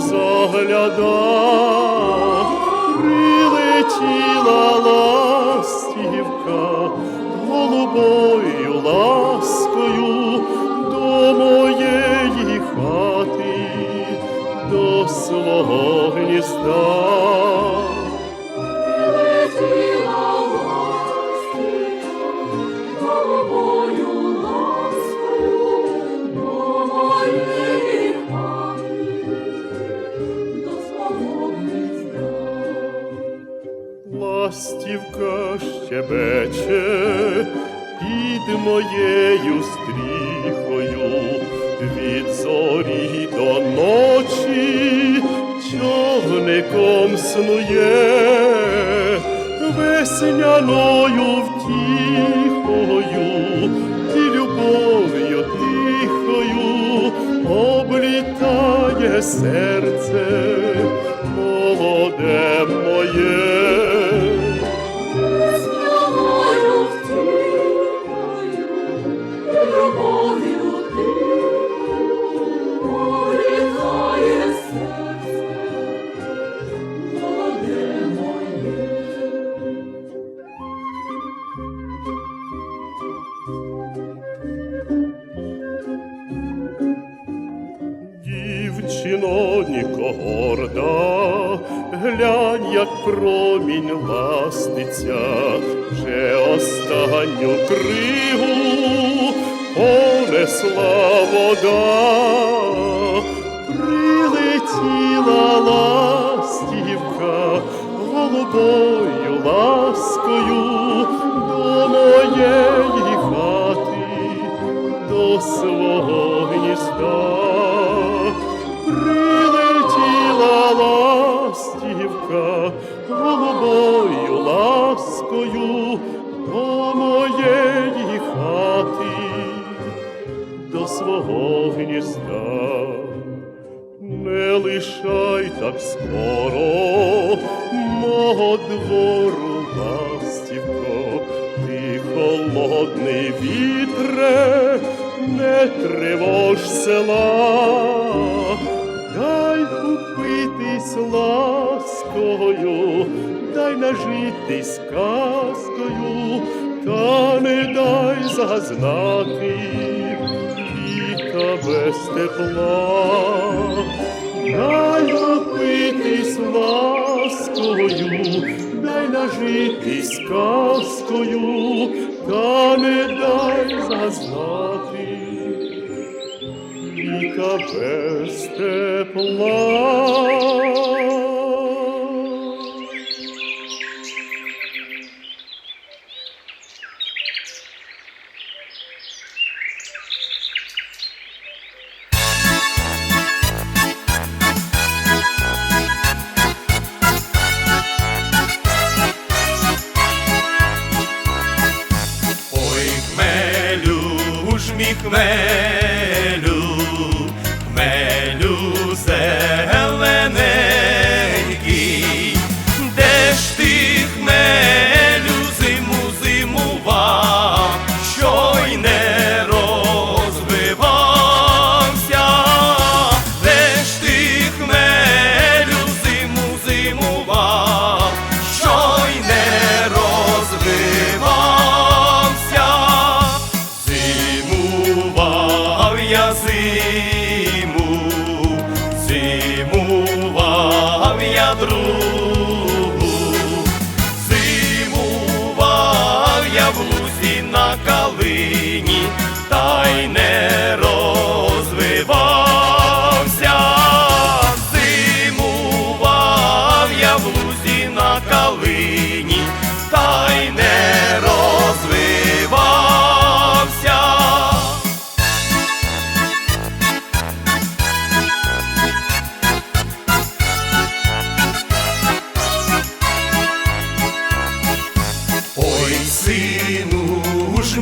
загляда, прилетіла ластівка, голубою ласкою до моєї хати, до свого гнізда. Човником весняною втіхою і любов'ю тихою облітає серце молоде моє. Горда, глянь, як промінь ластиться, вже останню кригу. Понесла вода, гнізда. Не лишай так скоро мого двору ластівко, ти холодний вітре, не тривож села, дай купитись ласкою, дай нажитись казкою, та не дай зазнати літа без тепла, дай напитись ласкою, дай нажитись казкою, та не дай зазнати літа без тепла.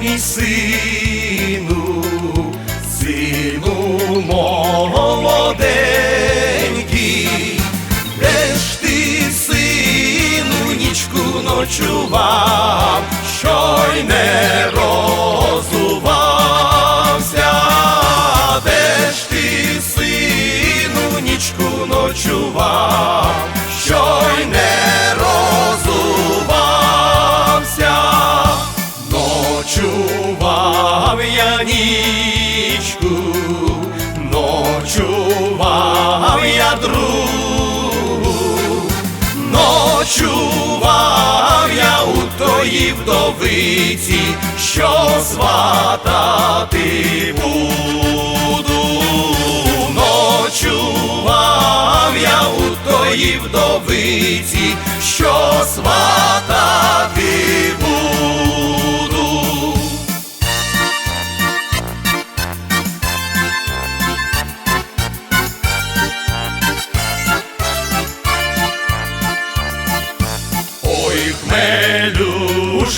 Мій сину, сину молоденький, де ж ти, сину, нічку ночував, що й не розувався, де ж ти, сину, нічку ночував, що й не ночував я нічку, ночував я другу, ночував я у тої вдовиці, що сватати буду, ночував я у тої вдовиці, що сватати буду.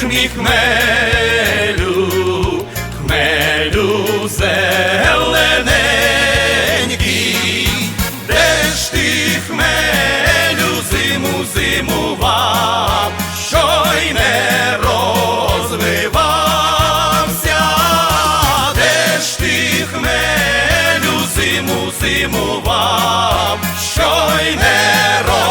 ж мій хмелю, хмелю зелененький, де ж ти хмелю зиму зимував, що й не розвивався, де ж ти хмелю зиму зимував, що й не розвивався.